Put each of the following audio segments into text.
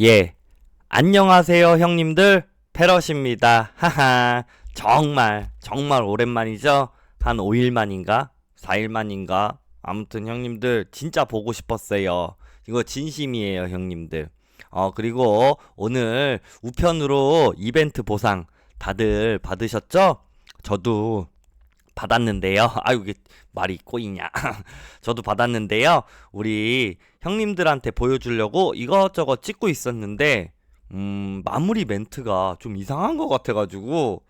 예. 안녕하세요, 형님들. 패럿입니다. 하하. 정말, 정말 오랜만이죠? 한 5일 만인가? 4일 만인가? 아무튼 형님들 진짜 보고 싶었어요. 이거 진심이에요, 형님들. 어, 그리고 오늘 우편으로 이벤트 보상 다들 받으셨죠? 저도 받았는데요. 아유, 이게 말이 꼬이냐. 저도 받았는데요. 우리 형님들한테 보여주려고 이것저것 찍고 있었는데, 음, 마무리 멘트가 좀 이상한 것 같아가지고,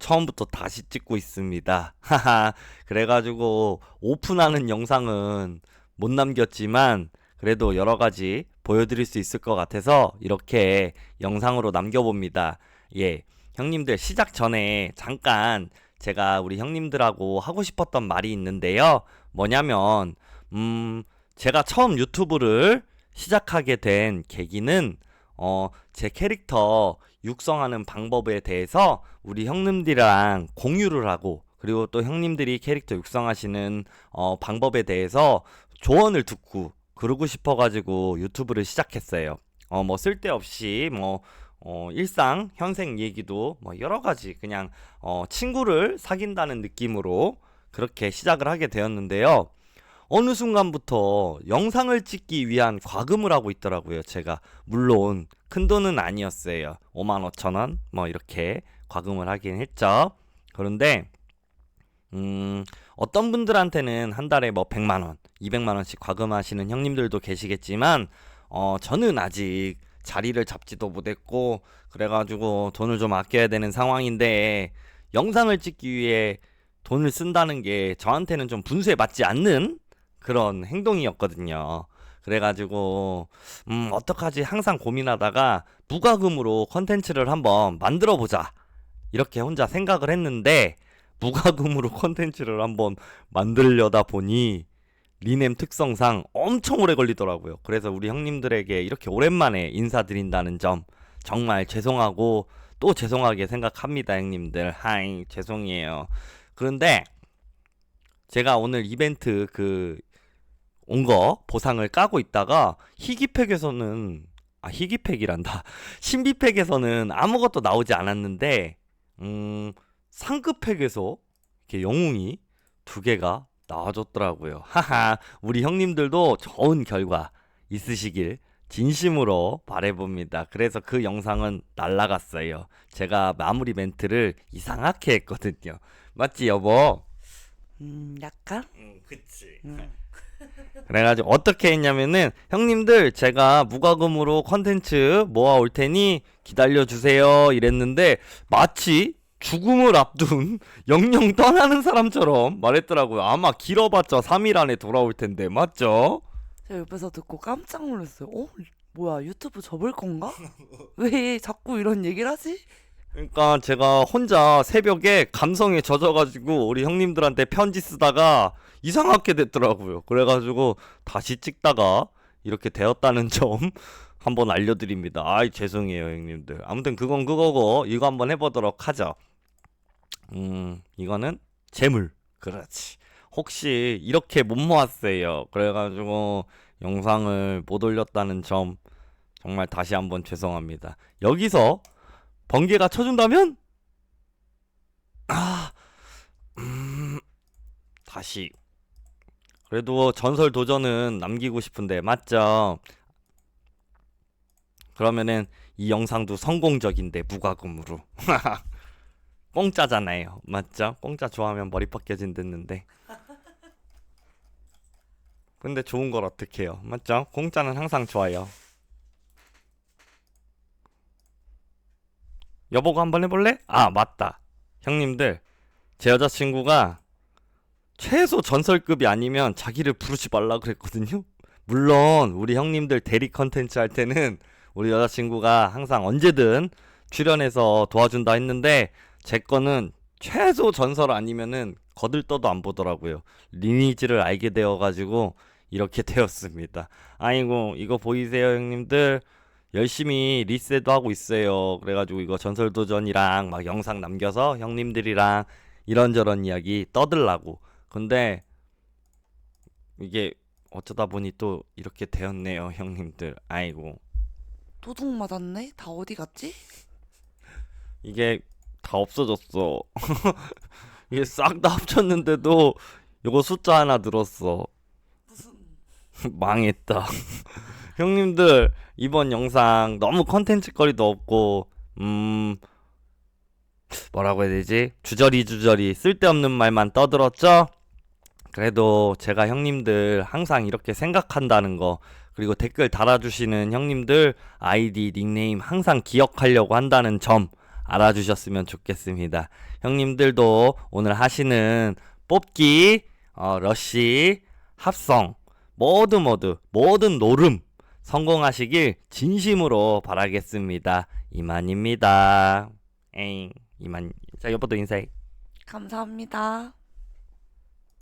처음부터 다시 찍고 있습니다. 하하. 그래가지고, 오픈하는 영상은 못 남겼지만, 그래도 여러 가지 보여드릴 수 있을 것 같아서, 이렇게 영상으로 남겨봅니다. 예. 형님들 시작 전에 잠깐 제가 우리 형님들하고 하고 싶었던 말이 있는데요. 뭐냐면, 음, 제가 처음 유튜브를 시작하게 된 계기는, 어, 제 캐릭터 육성하는 방법에 대해서 우리 형님들이랑 공유를 하고, 그리고 또 형님들이 캐릭터 육성하시는, 어, 방법에 대해서 조언을 듣고, 그러고 싶어가지고 유튜브를 시작했어요. 어, 뭐 쓸데없이 뭐, 어, 일상, 현생 얘기도 뭐 여러 가지 그냥 어, 친구를 사귄다는 느낌으로 그렇게 시작을 하게 되었는데요. 어느 순간부터 영상을 찍기 위한 과금을 하고 있더라고요. 제가 물론 큰 돈은 아니었어요. 5만 5천 원 뭐 이렇게 과금을 하긴 했죠. 그런데 음, 어떤 분들한테는 한 달에 뭐 100만 원, 200만 원씩 과금하시는 형님들도 계시겠지만 어, 저는 아직 자리를 잡지도 못했고 그래가지고 돈을 좀 아껴야 되는 상황인데 영상을 찍기 위해 돈을 쓴다는 게 저한테는 좀 분수에 맞지 않는 그런 행동이었거든요. 그래가지고 음 어떡하지 항상 고민하다가 무과금으로 컨텐츠를 한번 만들어 보자 이렇게 혼자 생각을 했는데 무과금으로 컨텐츠를 한번 만들려다 보니 리넴 특성상 엄청 오래 걸리더라고요. 그래서 우리 형님들에게 이렇게 오랜만에 인사드린다는 점 정말 죄송하고 또 죄송하게 생각합니다, 형님들. 하이, 죄송해요. 그런데 제가 오늘 이벤트 그 온 거 보상을 까고 있다가 희귀팩에서는 아 희귀팩이란다. 신비팩에서는 아무것도 나오지 않았는데 음 상급팩에서 이렇게 영웅이 두 개가 나와줬더라고요. 하하, 우리 형님들도 좋은 결과 있으시길 진심으로 바래봅니다. 그래서 그 영상은 날라갔어요. 제가 마무리 멘트를 이상하게 했거든요. 맞지, 여보? 음, 약간? 응, 그치. 음. 그래가지고 어떻게 했냐면은 형님들 제가 무과금으로 컨텐츠 모아 올 테니 기다려 주세요 이랬는데 마치 죽음을 앞둔 영영 떠나는 사람처럼 말했더라고요. 아마 길어봤자 3일 안에 돌아올 텐데 맞죠? 제가 옆에서 듣고 깜짝 놀랐어요. 어? 뭐야, 유튜브 접을 건가? 왜 자꾸 이런 얘기를 하지? 그러니까 제가 혼자 새벽에 감성에 젖어가지고 우리 형님들한테 편지 쓰다가 이상하게 됐더라고요. 그래가지고 다시 찍다가 이렇게 되었다는 점 한번 알려드립니다. 아이 죄송해요 형님들. 아무튼 그건 그거고 이거 한번 해보도록 하죠. 음 이거는 재물. 그렇지. 혹시 이렇게 못 모았어요. 그래가지고 영상을 못 올렸다는 점 정말 다시 한번 죄송합니다. 여기서 번개가 쳐준다면? 아, 음, 다시. 그래도 전설 도전은 남기고 싶은데, 맞죠? 그러면은 이 영상도 성공적인데, 무과금으로. 공짜잖아요. 맞죠? 공짜 좋아하면 머리 벗겨진댔는데. 근데 좋은 걸 어떻게 해요? 맞죠? 공짜는 항상 좋아요. 여보가 한번 해볼래? 아, 맞다. 형님들, 제 여자친구가 최소 전설급이 아니면 자기를 부르지 말라 그랬거든요. 물론, 우리 형님들 대리 컨텐츠 할 때는 우리 여자친구가 항상 언제든 출연해서 도와준다 했는데, 제 거는 최소 전설 아니면은 거들떠도 안 보더라고요. 리니지를 알게 되어가지고 이렇게 되었습니다. 아이고, 이거 보이세요, 형님들? 열심히 리셋도 하고 있어요. 그래가지고 이거 전설도전이랑 막 영상 남겨서 형님들이랑 이런저런 이야기 떠들라고. 근데 이게 어쩌다 보니 또 이렇게 되었네요, 형님들. 아이고. 도둑 맞았네? 다 어디 갔지? 이게 다 없어졌어. 이게 싹 다 합쳤는데도 요거 숫자 하나 늘었어. 무슨 망했다. 형님들, 이번 영상 너무 컨텐츠 거리도 없고, 음, 뭐라고 해야 되지? 주저리 주저리 쓸데없는 말만 떠들었죠? 그래도 제가 형님들 항상 이렇게 생각한다는 거, 그리고 댓글 달아주시는 형님들 아이디, 닉네임 항상 기억하려고 한다는 점 알아주셨으면 좋겠습니다. 형님들도 오늘 하시는 뽑기, 어, 러쉬, 합성, 모두 모두 모든 노름 성공하시길 진심으로 바라겠습니다. 이만입니다. 에잉 이만 자 여보도 인사해. 감사합니다.